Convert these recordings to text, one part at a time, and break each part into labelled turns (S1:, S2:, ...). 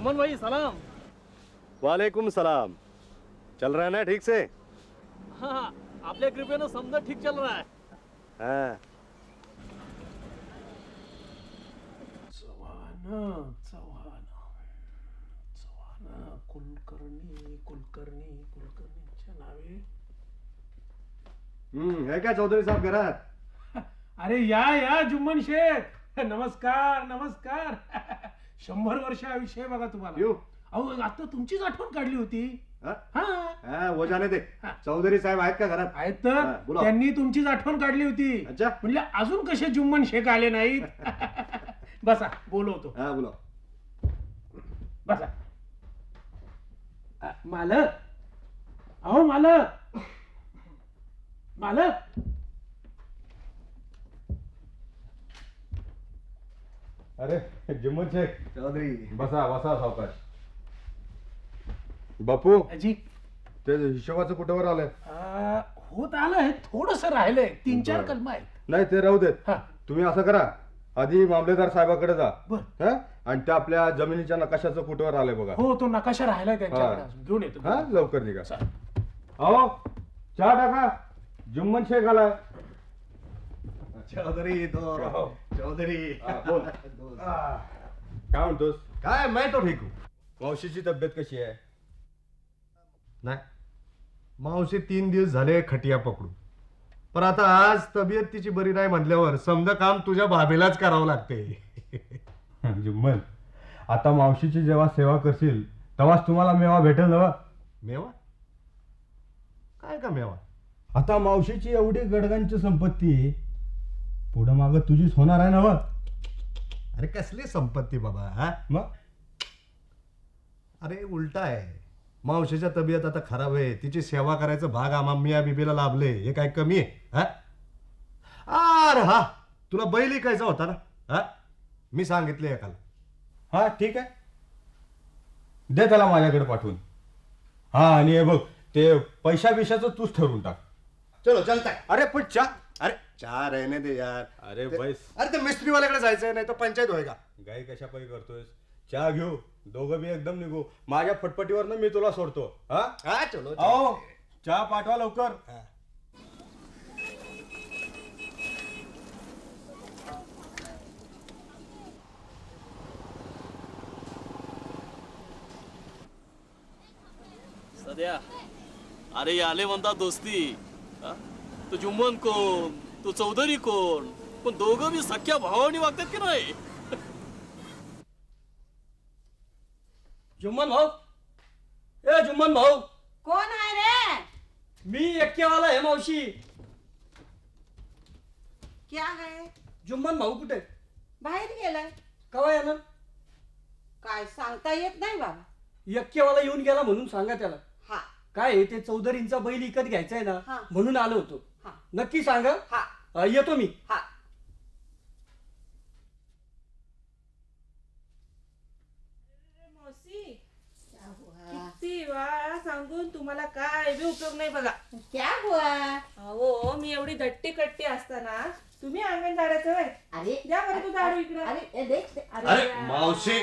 S1: जुम्मन भाई सलाम।
S2: वालेकुम सलाम। चल रहा है ना ठीक से?
S1: हाँ आपल्या कृपेनं समजा ठीक चल रहा है।
S2: हाँ।
S3: चव्हाण चव्हाण चव्हाण कुलकर्णी कुलकर्णी कुलकर्णीच्या नावे
S2: हम्म है क्या चौधरी साहब घरात
S3: अरे या या जुम्मन शेख। नमस्कार नमस्कार। शंभर वर्ष आयुष्य आहे बघा तुम्हाला. अहो आता तुमचीच आठवण काढली होती.
S2: हाँ?
S3: हा.
S2: हाँ, दे. चौधरी साहब आहेत का घरात?
S3: आहेत
S2: हा,
S3: तर
S2: बोला.
S3: त्यांनी तुमचीच आठवण काढली होती.
S2: अच्छा.
S3: म्हणले अजून कसे जुम्मन शेख आले नाहीत? बसा बोलवतो.
S2: हा बोला.
S3: बसा. अ, मालक. अहो मालक. मालक.
S4: अरे जिम्मन शेख
S2: चौधरी.
S4: बसा बसा सावकाश. बापू
S3: अजी
S4: ते हिशोबाचं कुठेवर आलंय?
S3: अ, होत आलंय थोडस राहिलंय. तीन चार
S4: बरं.
S3: कलम आहेत.
S4: नाही ते राहू देत.
S3: हा.
S4: तुम्ही असं करा. आधी मामलेदार साहेबाकडे जा.
S3: बर.
S4: हा? आणि त्या आपल्या जमिनीच्या नकाशाचं कुठेवर आलंय बघा.
S3: हो तो नकाशा राहिलाय त्यांच्याकडे
S4: हा.
S3: अजून. घेऊन येतो.
S4: हा? लवकर निघा.
S3: चालेल.
S4: अहो चहा टाका. जुम्मन शेख आलाय.
S2: चौधरी तो
S4: हो.
S2: चौधरी.
S4: बोल. काय म्हणतोस?
S2: काय मैं तो ठीक हूँ.
S4: मावशीची तब्येत कशी आहे?
S2: नाही. मावशी तीन दिवस झाले खटिया पकडून. पण आता आज तब्येत तिची बरी नाही म्हटल्यावर समजा काम तुझ्या भाभीलाच करावं लागते.
S4: जुम्मन आता मावशीची जेव्हा सेवा करशील तेव्हाच तुम्हाला मेवा भेटेल ना
S2: मेवा? काय का मेवा?
S4: आता मावशीची एवढी गडगांची संपत्ती पुढं माग तुझीच होणार आहे ना व?
S2: अरे कसली संपत्ती बाबा हा?
S4: मग?
S2: अरे उलटा आहे. मावशीच्या तब्येत आता खराब आहे. तिची सेवा करायचं भाग आम्हा मिया बिबीला लाभले. हे काय कमी आहे हा? अरे हा तुला बैल ऐकायचा होता ना हा? मी सांगितले एकाला.
S4: हा ठीक आहे. दे त्याला माझ्याकडे पाठवून. हा आणि हे बघ ते पैशा बिशाचं तूच ठरवून टाक.
S2: चलो चलता अरे पण चा अरे चहा रहने दे यार.
S4: अरे
S2: ते-
S4: बैस.
S2: अरे ते मिस्त्री वाल्याकडे जायचंय नाही तर पंचायत होएगा
S4: गाई कशा पायी करतोयस? चहा घेऊ. दोघं बी एकदम निघू. माझ्या फटफटीवर मी तुला सोडतो. हा?
S2: हा चलो
S4: आओ चहा पाठवा लवकर.
S1: सध्या. अरे आले म्हणतात दोस्ती. हा? तू जुम्मन कोण? तू चौधरी कोण? पण दोघं बी सख्या भावानी वागतात की नाही?
S5: जुम्मन भाऊ? ए जुम्मन भाऊ!
S6: कोण आहे रे?
S5: मी एक्केवाला आहे मावशी.
S6: क्या है?
S5: जुम्मन भाऊ कुठे?
S6: बाहेर गेलाय.
S5: कवा येणार?
S6: काय सांगता येत नाही बाबा.
S5: एक्केवाला येऊन गेला म्हणून सांगा त्याला.
S6: हा.
S5: काय आहे, ते चौधरींचा बैल विकत घ्यायचा आहे
S6: हा.
S5: ना म्हणून आलो होतो. नक्की सांगा.
S6: हा.
S5: अ, येतो मी.
S6: हा.
S7: किती वेळा सांगून तुम्हाला काय बी उपयोग नाही बघा.
S6: क्या हुआ?
S7: अहो मी एवढी दट्टी कट्टी असताना तुम्ही अंगण झाडाचं वय
S6: अरे
S7: द्या बरं तू झाडू इकडं.
S6: अरे ए, देख ते-
S2: अरे मावशी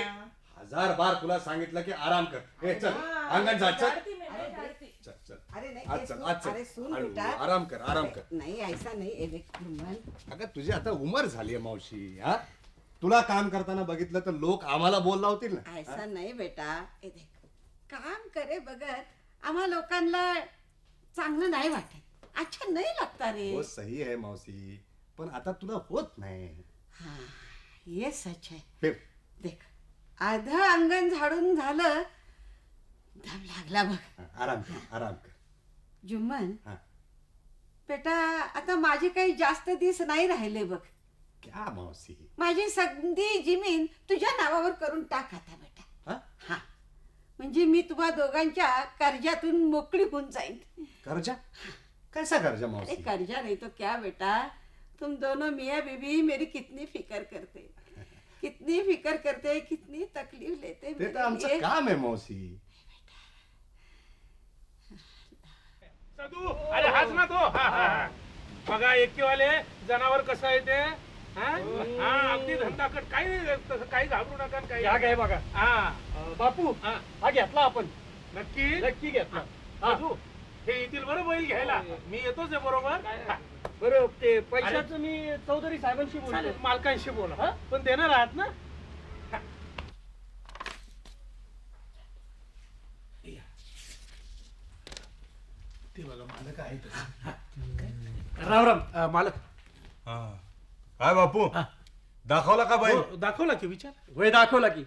S2: हजार बार तुला सांगितलं की आराम कर. ए चल
S7: हा,
S2: अंगण जा चल.
S7: झाडती मी, मी झाडती.
S6: अरे नाही
S2: आज चल आज चल
S6: अरे सुन
S2: हळू,
S6: बेटा
S2: आराम कर आराम कर.
S6: नाही ऐसा नाही ए देख जुम्मन
S2: अगं तुझी आता उमर झाली आहे मावशी हा? तुला काम करताना बघितलं तर लोक आम्हाला बोल लावतील ना
S6: ऐसा नाही बेटा. ए देख काम करे बघत आम्हा लोकांना चांगलं नाही वाटत. अच्छा नाही लागता रे.
S2: हो सही आहे मावशी. पण आता तुला होत नाही.
S6: हा ये सच है.
S2: फिर
S6: देख अर्ध अंगण झाडून झालं दम लागला बघ.
S2: आराम कर आराम कर.
S6: जुम्मन
S2: हा.
S6: बेटा आता माझे काही जास्त दिवस नाही राहिले बघ.
S2: क्या मावशी?
S6: माझी सगळी जमीन तुझ्या नावावर करून टाक आता बेटा.
S2: हा?
S6: हा. म्हणजे मी तुम्हा दोघांच्या कर्जातून मोकळी होऊन जाईन.
S2: कर्जा? कैसा कर्जा
S6: अरे
S2: मावशी
S6: कर्जा नहीं तो क्या बेटा? तुम दोनों मियाँ बीबी मेरी कितनी फिकर करते. कितनी फिकर करते कितनी तकलीफ लेते
S2: ते तर
S6: मेरे
S2: आमचं
S6: लिए.
S2: काम आहे मावशी.
S3: सदू अरे हाच ना तो. हा, हा, हा. बघा एकेवाले जनावर कसं आहे ते हा? हा, अगदी धंदा कट काही नाही तसं काही घाबरू नका आणि काही
S5: या काय बघा.
S3: हा.
S5: अं, बापू
S3: हा.
S5: हा घेतला आपण.
S3: नक्की?
S5: नक्की घेतला. हा.
S3: हे. येतील बरं बैल घ्यायला. मी येतोच आहे बरोबर? हा.
S5: बरं ते पैशाचं मी चौधरी साहेबांशी बोलतो.
S3: चालेल, मालकांशी बोला.
S5: हा?
S3: पण देणार आहात ना ते
S5: राम राम.
S3: अं, मालक.
S4: हा. काय बापू? दाखवला का बैल
S3: हो, दाखवला की विचार.
S5: वय दाखवला की.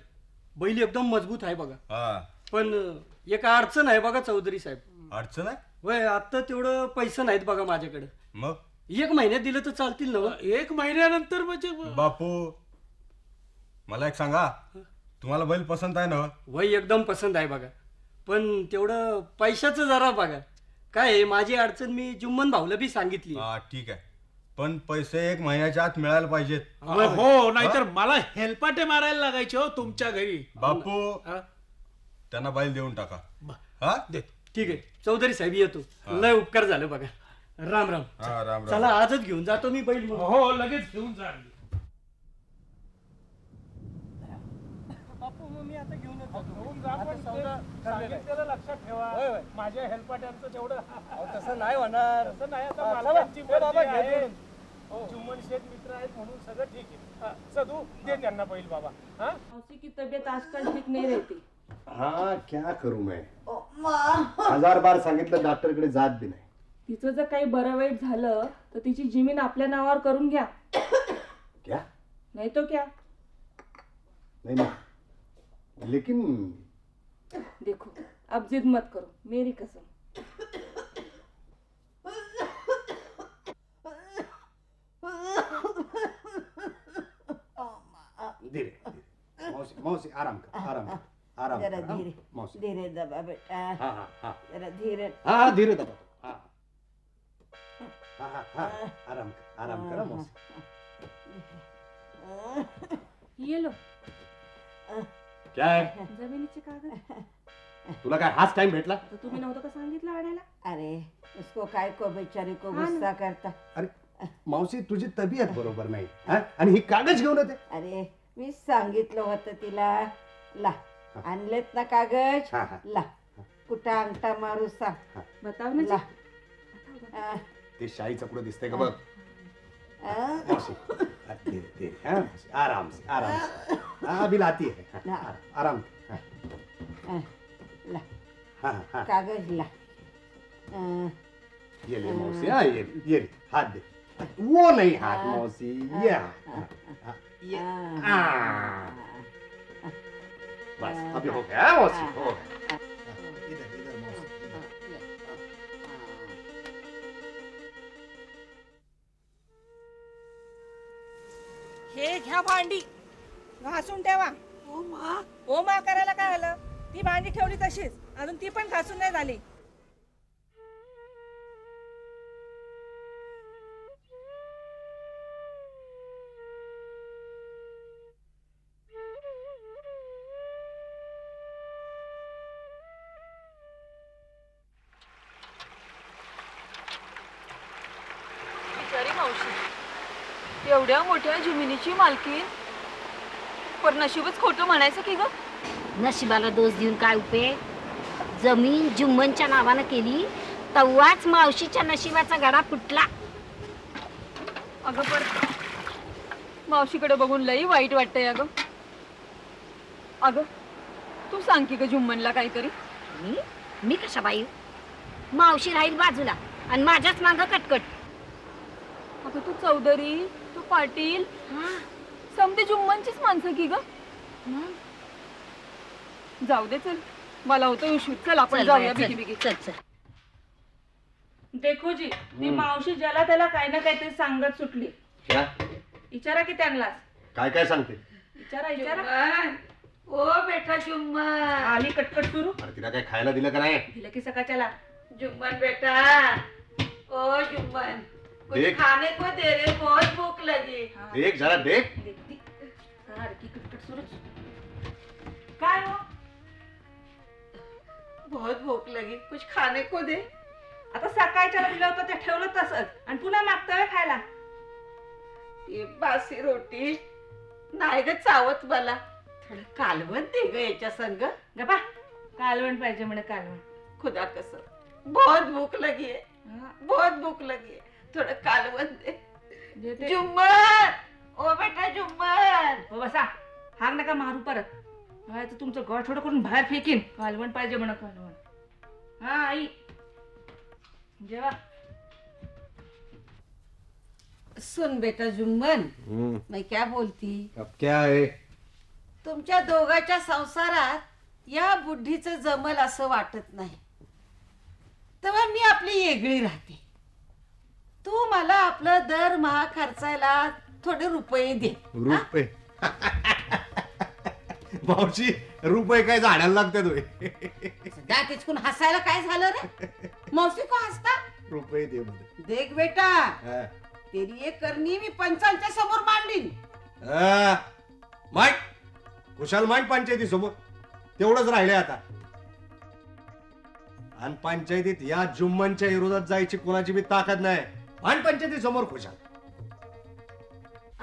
S5: बैल एकदम मजबूत आहे बघा.
S4: हा.
S5: पण अं, एक अडचण आहे बघा चौधरी साहेब.
S4: अडचण आहे?
S5: वय आता तेवढं पैसे नाहीत बघा माझ्याकडे.
S4: मग?
S5: एक महिन्यात दिलं तर चालतील ना हो?
S3: एक महिन्यानंतर म्हणजे
S4: बापू मला एक सांगा. तुम्हाला बैल पसंत आहे ना
S5: वय एकदम पसंत आहे बघा. पण तेवढं पैशाचं जरा बघा. काय आहे, माझी अडचण मी जुम्मन भाऊला बी सांगितली.
S4: हा ठीक आहे. पण पैसे एक महिन्याच्या आत मिळायला पाहिजेत.
S3: हो नाहीतर मला हेलपाटे मारायला लागायचे हो तुमच्या घरी.
S4: बापू
S3: हा?
S4: त्यांना बैल देऊन टाका.
S3: ब-
S4: हा?
S3: देतो.
S5: ठीक आहे. चौधरी साहेब येतो. लय उपकार झालं बघा. राम राम.
S4: हा राम राम.
S5: चला आजच घेऊन जातो मी बैल.
S3: हो लगेच घेऊन जा.
S5: बापू, मग मी आता घेऊन येतो. सौदा.
S3: सांगितलेलं लक्षात ठेवा.
S5: होय.
S3: माझ्या हेलपाट्यांचं तेवढं.
S5: अहो, तसं नाही होणार.
S3: तसं नाही आता
S5: हा, चला.
S3: मालकांची
S5: ए, बाबा,
S3: मर्जी
S5: घे
S3: आहे.
S5: दोन.
S3: हो, शेठ मित्र आहेत म्हणून सगळं ठीक आहे. हा, सदू दे त्यांना बैल बाबा. हा?
S7: मौसी की तबीयत आजकल ठीक नहीं रहती.
S2: हाँ क्या करूं मैं? हजार बार सांगितलं डॉक्टरकडे जात बी नाही.
S7: तिचं जर काही बरं वाईट झालं तर तिची जमीन आपल्या नावावर करून घ्या.
S2: क्या?
S7: नाही तो क्या?
S2: नहीं नहीं लेकिन
S7: देखो अब जिद मत करो मेरी कसम।
S2: धीरे धीरे। मौसी मौसी आराम कर आराम कर आराम
S6: जरा
S2: कर?
S6: धीरे
S2: मौसी।
S6: धीरे दबा बेटा।
S2: हाँ हाँ हाँ।
S6: जरा धीरे।
S2: हाँ हाँ धीरे दबा हाँ। हाँ हाँ हाँ आराम कर आराम करा मौसी।
S7: ये लो।
S2: क्या? है
S7: जमिनीचे कागद.
S2: तुला काय हाच टाइम भेटला?
S7: तर तुम्ही नव्हतं का सांगितलं आणायला?
S6: अरे उसको काय को बेचारी को. गुस्सा करता?
S2: अरे मावशी तुझी तब्येत बरोबर नाही. हा? आणि ही कागज घेऊन येते.
S6: अरे मी सांगितलं होतं तिला. ला आणलेत ना कागज
S2: हा, हा.
S6: ला कुठं अंगठा मारू सांग.
S7: बताव ना.
S2: ते शाईचं पुढे दिसतंय का बघ? मौसी हा, धीरे धीरे हाँ मौसी, आराम से आराम से हाँ अभी लाती है हाँ,
S6: ना.
S2: आराम- आराम
S6: आ, ला
S2: हाँ हाँ
S6: ला
S2: ये ले मौसी हाँ ये ये ले, हाथ दे वो नहीं हाथ मौसी ये हाथ हाँ, हाँ, ये
S6: आ,
S2: हाँ। बस अभी हो गया हाँ, मौसी हो गया
S8: हे घ्या भांडी. घासून ठेवा. ओ मा. करायला काय आलं? ती भांडी ठेवली तशीच. अजून ती पण घासून नाही झाली.
S9: बिचारी मावशी. एवढ्या मोठ्या जमिनीची मालकीन पर नशीबच खोटं म्हणायचं की ग?
S10: नशिबाला दोष देऊन काय उपयोग जमीन जुम्मनच्या नावानं केली तेव्हाच मावशीच्या नशिबाचा गडा फुटला.
S9: अगं पर मावशीकडे बघून लई वाईट वाटतंय अगं. अगं तू सांग की ग जुम्मनला काहीतरी.
S10: मी? मी कशा बाई? मावशी राहील बाजूला आणि माझ्याच मागं कटकट.
S9: अगं तू चौधरी पाटील? समधी जुम्मनचीच माणसं की ग? जाऊ दे चल. मला होतं उशीर चल आपण
S10: चल
S9: जाऊया
S10: बाया,
S9: बिगी बिगी
S10: चल चल.
S7: देखो जी ती मावशी ज्याला त्याला काही ना काहीतरी सांगत सुटली.
S2: क्या?
S7: विचारा की त्यांनाच
S2: काय काय सांगते?
S7: विचारा विचारा.
S9: ओ बेटा जुम्मन.
S7: आली कटकट सुरू.
S2: अरे तिला काय खायला दिलं का नाही?
S7: दिलं की सकाळच्याला.
S9: जुम्मन बेटा. ओ जुम्मन. कुछ
S2: देख.
S9: खाने को दे रे बहुत भूख लगी।
S2: देख जरा देख।
S8: काय हो
S7: बहुत भूक लगी कुछ खाने को दे। आता सकाळच्या दिलं होतं ते ठेवलं तसंच. आणि पुन्हा मागतोय खायला.
S6: ही बासी रोटी. नाही ग चावत मला. थोडं कालवण दे ग याच्या संग.
S8: गपा कालवण पाहिजे म्हणे कालवण.
S6: खुदा कसं. बहुत भूक लगी है. बहुत भूक लगी है थोडं कालवण दे
S8: देते.
S6: जुम्मन! ओ बेटा जुम्मन!
S8: हो बसा. हाक नका मारू परत. काय तर तुमचं गळठोडं करून बाहेर फेकीन. कालवण पाहिजे म्हणा कालवण. हा आई. जेवा.
S6: सुन बेटा जुम्मन मैं क्या बोलती?
S2: अब क्या है
S6: तुमच्या दोघाच्या संसारात या बुद्धीचं जमल असं वाटत नाही. तेव्हा मी आपली येगळी राहते. तू मला आपलं दरमहा खर्चायला थोडे रुपये दे?
S2: रुपये मावशी रुपये काय झाडायला लागतात होय.
S6: सध्या तिचकून हसायला काय झालं रे मौसी को हसता
S2: रुपये दे मध्ये
S6: देख बेटा. तेरी एक करणी मी पंचांच्या समोर मांडीन
S2: हा. माईक कुशाल माईक पंचायती सोबत तेवढंच राहिले आता आणि पंचायतीत या जुम्मनच्या विरोधात जायची कोणाची बी ताकद नाही आणि पंचायती समोर खुशाल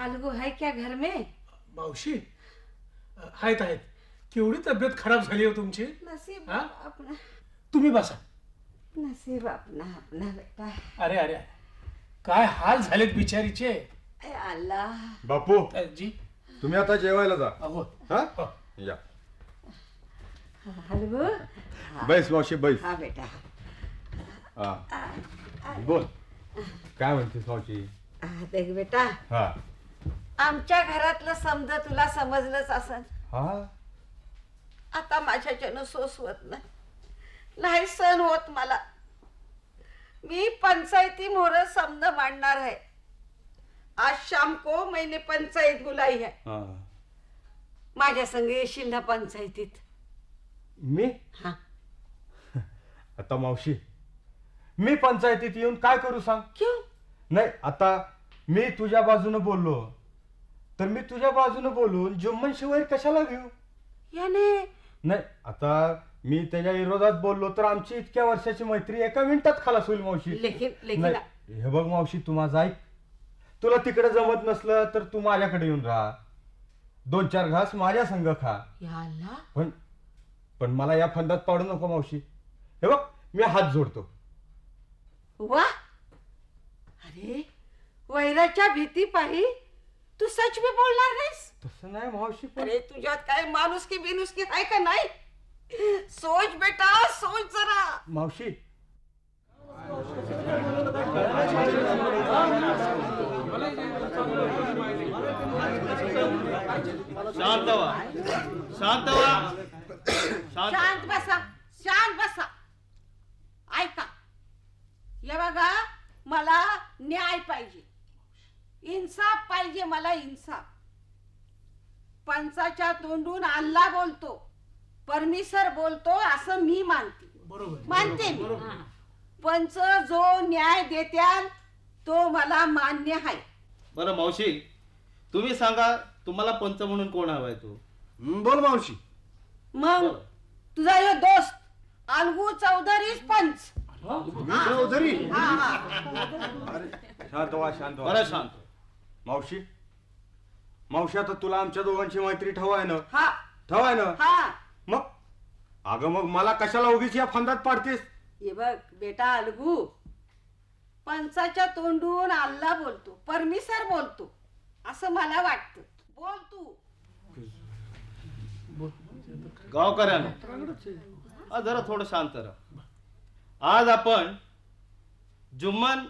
S6: अलगू है क्या घर में?
S3: मावशी आहेत आहेत केवढी तब्येत खराब झाली हो तुमची?
S6: नसीब
S3: हा?
S6: अपना
S3: तुम्ही बसा.
S6: नसीब अपना अपना बेटा.
S3: अरे अरे काय हाल झालेत बिचारीचे?
S6: ए अल्लाह.
S4: बापू.
S3: अ, जी.
S4: तुम्ही आता जेवायला जा.
S3: अहो
S4: हा. या.
S6: अलगू
S4: बैस मावशी बैस.
S6: हा बेटा.
S4: हा. बोल. काय म्हणतेस मावशी?
S6: देख बेटा.
S4: हा.
S6: आमच्या घरातलं समज तुला समजलंच असन
S4: हा?
S6: आता माझ्याच्यानं सोसवत नाही. नाही सण होत मला. मी पंचायती मोर समज मांडणार आहे. आज शाम को मैंने पंचायत बुलाई है
S4: हा.
S6: माझ्या संग येशील ना पंचायतीत?
S4: मी?
S6: हा.
S4: आता मावशी मी पंचायतीत येऊन काय करू सांग?
S6: क्यों?
S4: नाही आता मी तुझ्या बाजूने बोललो. तर मी तुझ्या बाजूने बोलून जुम्मन शिवाय कशाला घेऊ?
S6: याने?
S4: नाही आता मी त्याच्या विरोधात बोललो तर आमची इतक्या वर्षाची मैत्री एका मिनिटात खालास होईल मावशी.
S6: लेकिन लेकिन
S4: नाही हे बघ मावशी तू माझा ऐक. तुला तिकडे जमत नसलं तर तू माझ्याकडे येऊन राहा. दोन चार घास माझ्या संग खा. पण पण मला या फंदात पाडू नको मावशी. हे बघ मी हात जोडतो.
S6: वा! अरे वैराच्या भीती पायी तू सच भी बोलणार नाहीस?
S4: तसं नाही मावशी पण
S6: अरे तुझ्यात काय माणूस की बिनुस की आहे का नाही? सोच बेटा सोच जरा.
S4: मावशी.
S1: शांत व्हा. शांत व्हा. शांत
S6: शांत बसा शांत बसा. ऐका. हे बघा मला न्याय पाहिजे. इन्साफ पाहिजे मला इन्साफ. पंचाच्या तोंडून अल्ला बोलतो परमेश्वर बोलतो असं मी मानते.
S3: बरोबर.
S6: मानते मी. पंच जो न्याय देत्याल तो मला मान्य आहे.
S1: बरं मावशी तुम्ही सांगा तुम्हाला पंच म्हणून कोण हवाय तो?
S2: हं, बोल मावशी.
S6: मग तुझा यो दोस्त अलगू चौधरीच पंच. हा? हा
S4: शांत व्हा शांत व्हा.
S1: बरं शांत.
S4: मावशी मावशी आता तुला आमच्या दोघांची मैत्री ठवाय ना?
S6: हा.
S4: ठवाय ना?
S6: हा.
S4: मग? अगं मग मला कशाला उगीच या फंदात पाडतेस?
S6: हे बघ बेटा अलगू. पंचाच्या तोंडून अल्ला बोलतो परमेश्वर बोलतो. असं मला वाटतं. बोल तू.
S1: गावकऱ्यानं जरा थोडं शांत राहा. आज आपण जुम्मन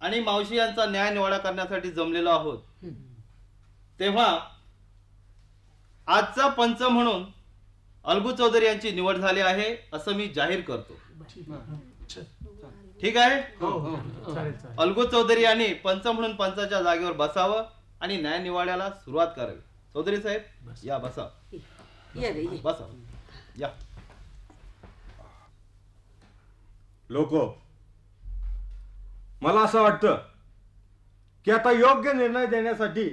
S1: आणि मावशी यांचा न्याय निवाडा करण्यासाठी जमलेलो आहोत. तेव्हा आजचा पंच म्हणून अलगू चौधरी यांची निवड झाली आहे असं मी जाहीर करतो. ठीक आहे?
S3: हो हो.
S1: अलगू चौधरी यांनी पंच म्हणून पंचाच्या जागेवर बसावं आणि न्याय निवाड्याला सुरुवात करावी. चौधरी साहेब या बसा.
S6: ये रे ये.
S1: बसा. या.
S4: लोक मला असं वाटतं की आता योग्य निर्णय देण्यासाठी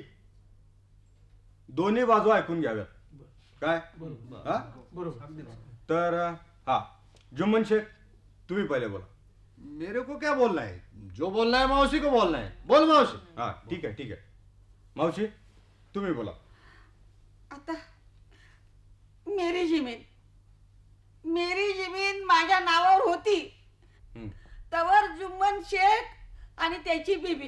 S4: दोन्ही बाजू ऐकून घ्याव्यात. काय? हा?
S3: बरोबर.
S4: तर हा. जुम्मन शेख तुम्ही पहिले बोला.
S2: मेरे को क्या बोलना है? जो बोलना है मौसी को बोलना है. बोल मौसी
S4: हा ठीक आहे ठीक आहे. मावशी तुम्ही बोला.
S6: आता मेरी जमीन मेरी जमीन माझ्या नावावर होती. तवर जुम्मन शेख आणि त्याची बिबी.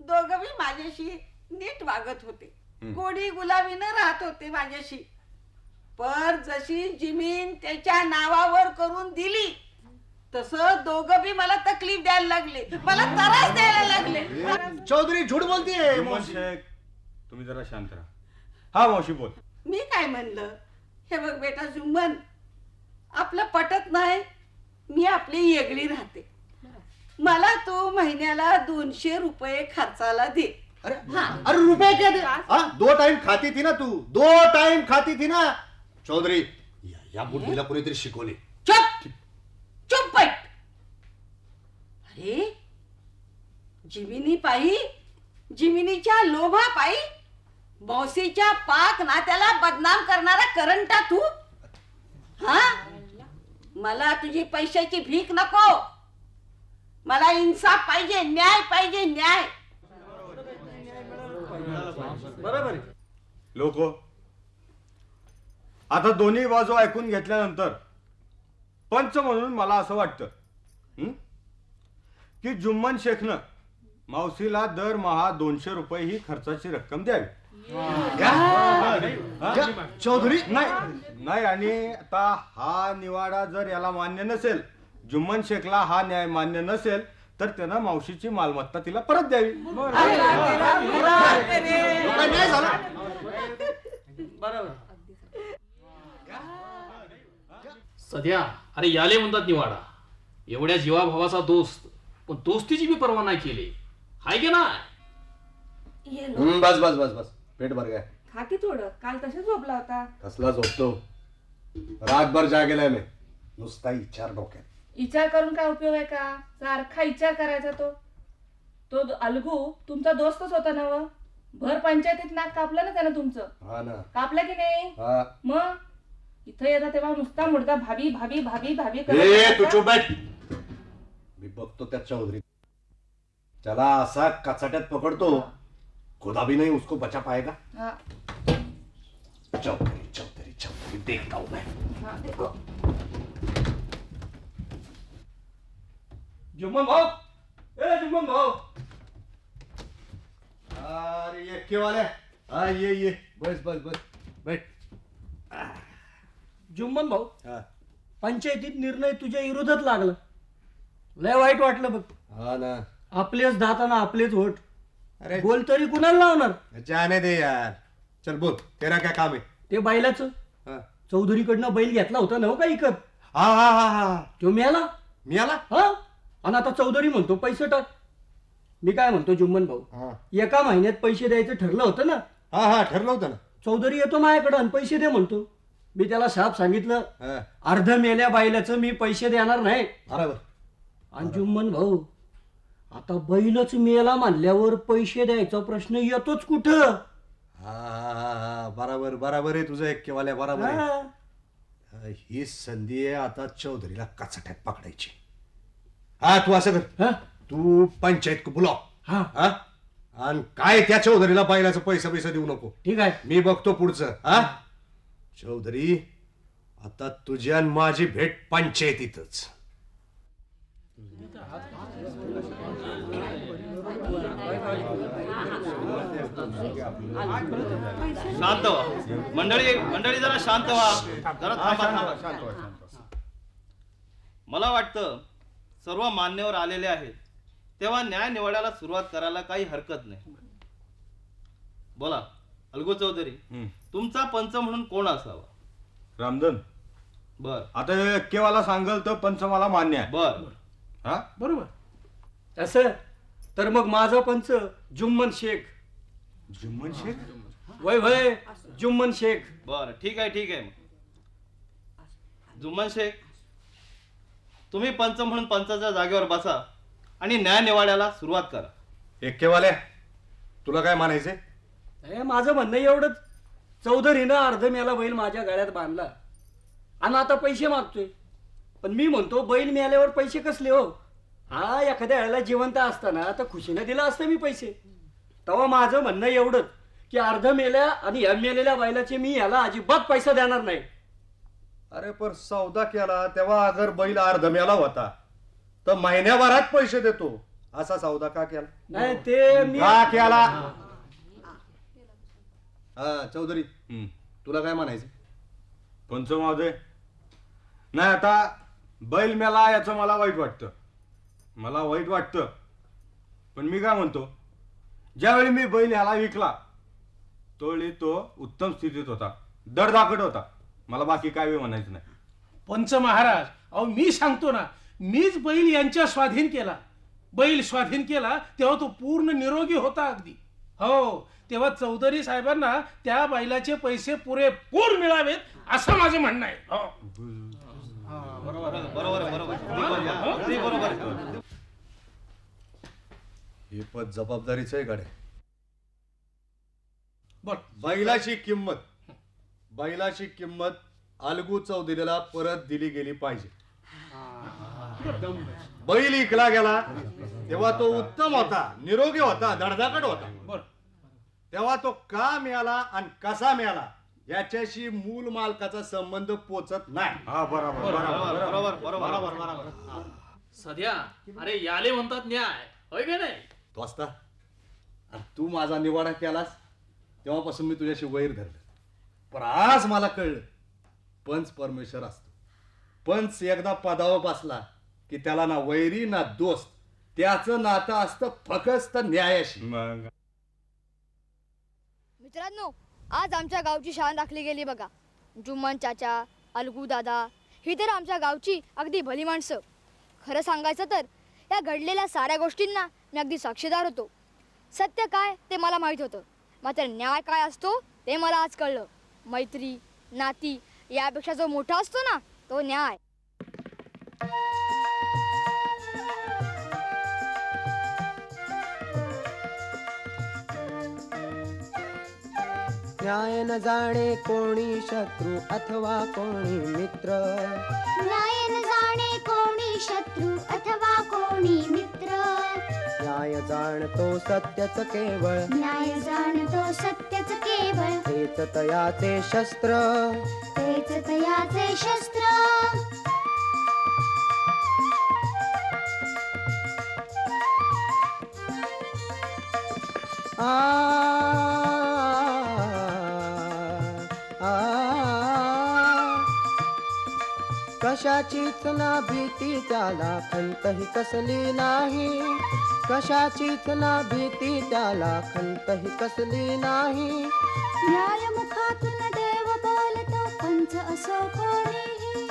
S6: दोघं बी माझ्याशी नीट वागत होते. गोडी गुलाबीनं राहत होते माझ्याशी. पर जशी जमीन त्याच्या नावावर करून दिली तसं दोघं बी मला तकलीफ द्यायला लागले. मला त्रास द्यायला लागले.
S2: चौधरी झूठ बोलतीये
S4: तुम्ही जरा शांत राहा. हा मावशी बोल.
S6: मी काय म्हणलं? हे बघ बेटा जुम्मन आपलं पटत नाही मी आपली येगळी राहते. मला तू महिन्याला दोनशे रुपये खर्चाला दे.
S2: अरे अरे रुपये क्या दे? हाँ. दो टाइम खाती थी ना तू? दो टाइम खाती थी ना? चौधरी या, या बुद्धीला कोणीतरी शिकवले.
S6: चुप! चुप बैठ अरे जिमिनी पायी जिमिनीच्या लोभा पायी बौसीच्या पाक नात्याला बदनाम करणारा करंटा तू? हा? मला तुझी पैशाची भीक नको. मला इन्साफ पाहिजे न्याय पाहिजे न्याय.
S5: बरोबर आहे.
S4: लोक आता दोन्ही बाजू ऐकून घेतल्यानंतर पंच म्हणून मला असं वाटतं हं? की जुम्मन शेखनं मावशीला दरमहा दोनशे रुपये ही खर्चाची रक्कम द्यावी?
S2: चौधरी.
S4: नाही नाही आणि आता हा निवाडा जर याला मान्य नसेल जुम्मन शेखला हा न्याय मान्य नसेल तर त्यानं मावशीची मालमत्ता तिला परत द्यावी.
S2: काय झालं.
S1: सध्या अरे याले म्हणतात निवाडा. एवढ्या जीवाभावाचा दोस्त पण दोस्तीची बी परवा नाही केली. हाय की
S2: हम्म, बस बस बस बस. पेट भर गया.
S7: खा की थोडं. काल तसंच झोपला होता.
S2: कसला झोपतो. रातभर जागेलाय मी. नुसता विचार डोक्यात.
S8: विचार करून काय उपयोग आहे का? सारखा विचार करायचा तो. तो अलगू तुमचा दोस्तच होता ना व? भर पंचायतीत नाक कापलं ना त्यानं तुमचं?
S2: हा ना.
S8: कापलं की नाही?
S2: हा.
S8: मग? इथं येता तेव्हा नुसता मुडदा भाभी भाभी भाभी भाभी
S2: मी बघतो त्या चौधरी. त्याला असा कचाट्यात पकडतो खुदा भी नहीं उसको बचा पाएगा
S8: हा,
S2: चौधरी चौधरी चौधरी देखता हूं मैं
S8: हा, देखो.
S5: जुम्मन भाऊ. ए जुम्मन भाऊ.
S2: अरे ये के वाले हा ये ये. बस बस बस. बैठ.
S5: जुम्मन भाऊ
S2: हा.
S5: पंचायतीत निर्णय तुझ्या विरोधात लागला. लय वाईट वाटलं बघ.
S2: हा ना.
S5: आपलेच दाताना आपलेच होट
S2: अरे.
S5: बोल तरी कुणाला लावणार?
S2: जाने दे यार. चल बोल. तेरा क्या काम है
S5: ते बैलाचं.
S2: हा.
S5: चौधरीकडनं बैल घेतला होता ना हो का इकत?
S2: हा हा हा हा.
S5: तो मिळाला
S2: मी आला
S5: हा. आणि आता चौधरी म्हणतो पैसे टाक. मी काय म्हणतो जुम्मन भाऊ
S2: हा.
S5: एका महिन्यात पैसे द्यायचं ठरलं होतं ना?
S2: हा हा ठरलं होतं ना.
S5: चौधरी येतो माझ्याकडं आणि पैसे दे म्हणतो. मी त्याला साफ सांगितलं
S2: हा.
S5: अर्ध मेल्या बायलाचं मी पैसे देणार नाही.
S2: बरोबर.
S5: आणि जुम्मन भाऊ आता बैलच मेला मानल्यावर पैसे द्यायचा प्रश्न येतोच कुठं?
S2: हा हा हा हा बराबर बराबर आहे तुझं एक केवाल्या बराबर आहे.
S5: ही
S2: संधी आहे आता चौधरीला कचाट्यात पकडायची. हा तू असं कर.
S5: हा?
S2: तू पंचायत को बुलाव.
S5: हा.
S2: हा? आणि काय त्या चौधरीला पाहिल्याचं पैसे पैसे देऊ नको.
S5: ठीक आहे.
S2: मी बघतो पुढचं. हा? चौधरी आता तुझी आणि माझी भेट पंचायतीतच.
S1: शांत व्हा. मंडळी मंडळी जरा शांत व्हा. जरा थांबा थांबा. मला वाटतं सर्व मान्यवर आलेले आहेत. तेव्हा न्याय निवडायला सुरुवात करायला काही हरकत नाही. बोला अलगू चौधरी. तुमचा पंच म्हणून कोण असावा?
S4: रामधन.
S1: बर.
S4: आता केव्हाला सांगल तर पंच मला मान्य आहे.
S1: बर.
S4: हा?
S3: बरोबर.
S5: असं? तर मग माझा पंच जुम्मन शेख.
S4: जुम्मन शेख?
S5: वय वय. जुम्मन शेख.
S1: बर ठीक आहे ठीक आहे जुम्मन शेख? तुम्ही पंच म्हणून पंचाच्या जागेवर बसा आणि न्याय निवाड्याला सुरुवात करा.
S2: एक केवाल्या तुला काय मानायचंय?
S5: हे माझं म्हणणं एवढंच. चौधरीनं अर्ध मेला बैल माझ्या गळ्यात बांधला. आणि आता पैसे मागतोय. पण मी म्हणतो बैल मिळाल्यावर पैसे कसले हो? हा एखाद्या वेळेला जिवंत असताना तर खुशीनं दिला असतं मी पैसे. तेव्हा माझं म्हणणं एवढंच की अर्ध मेल्या आणि या मेलेल्या बैलाचे मी याला अजिबात पैसा देणार नाही.
S2: अरे पण सौदा केला तेव्हा अगर बैल अर्धम्याला होता. तर महिन्याभरात पैसे देतो. असा सौदा का केला?
S5: नाही ते मी
S2: का केला? हा चौधरी. तुला काय म्हणायचं?
S4: पंच महोदय नाही आता बैल मेला याचं मला वाईट वाटतं. मला वाईट वाटतं. पण मी काय म्हणतो? ज्यावेळी मी बैल ह्याला विकला त्यावेळी तो उत्तम स्थितीत होता. दडदाकट होता. मला बाकी काय म्हणायचं नाही.
S3: पंच महाराज अहो मी सांगतो ना मीच बैल यांच्या स्वाधीन केला. बैल स्वाधीन केला तेव्हा तो पूर्ण निरोगी होता अगदी. हो तेव्हा चौधरी साहेबांना त्या बैलाचे पैसे पुरेपूर मिळावेत असं माझं म्हणणं आहे. हो.
S1: बरोबर.
S2: हे पद जबाबदारीचं आहे गाड्या.
S3: बोल.
S2: बैलाची किंमत. बैलाची किंमत अलगू चौधरीला परत दिली गेली पाहिजे. बैल इकला गेला तेव्हा तो उत्तम होता निरोगी होता धडधाकट होता.
S3: बोल
S2: तेव्हा तो का मिळाला आणि कसा मिळाला याच्याशी मूल मालकाचा संबंध पोचत नाही.
S4: हा बरोबर
S1: बरोबर बरोबर बरोबर. बरोबर
S11: सध्या अरे याले म्हणतात न्याय होय का नाही?
S2: तो असता. आणि तू माझा निवाडा केलास तेव्हापासून मी तुझ्याशी वैर धरलं. पण आज मला कळलं पंच परमेश्वर असतो. पंच एकदा पदावर बसला की त्याला ना वैरी ना दोस्त त्याचं नातं असतं फकस्त न्यायाशी.
S4: मग?
S9: मित्रांनो आज आमच्या गावची शान राखली गेली बघा. जुम्मन चाचा अलगू दादा ही तर आमच्या गावची अगदी भली माणसं. खरं सांगायचं तर या घडलेल्या साऱ्या गोष्टींना मी अगदी साक्षीदार होतो. सत्य काय ते मला माहीत होतं. मात्र न्याय काय असतो ते मला आज कळलं. मैत्री नाती यापेक्षा जो मोठा असतो ना तो न्याय.
S12: न्याय न जाणे कोणी शत्रू अथवा कोणी मित्र.
S10: न्याय न जाणे कोणी शत्रू अथवा कोणी मित्र.
S12: न्याय जाणतो सत्यच केवळ.
S10: न्याय जाणतो सत्यच केवळ
S12: तेच तयाचे शस्त्र।
S10: तेच तयाचे शस्त्र।
S12: आ आ कशाचीच ना भीती त्याला खंतही कसली नाही। कशाचीच ना भीती त्याला खंतही कसली नाही.
S10: न्यायमुखातून देव बोलतो पंच असो कोणीही.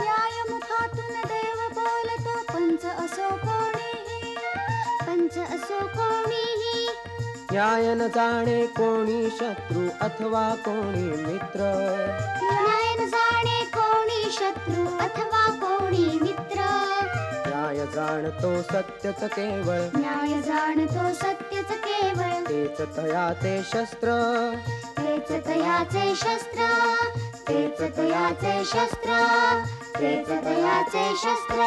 S10: न्यायमुखातून देव बोलतो पंच असो कोणीही. पंच असो कोणीही.
S12: न्याय न जाणे कोणी शत्रू अथवा कोणी मित्र.
S10: न्याय न जाणे कोणी शत्रू अथवा
S12: न्याय जाणतो सत्यच केवळ.
S10: न्याय जाणतो सत्यच केवळ.
S12: तेच तयाचे शस्त्र.
S10: तेच तयाचे शस्त्र. तेच तयाचे शस्त्र. तेच तयाचे शस्त्र.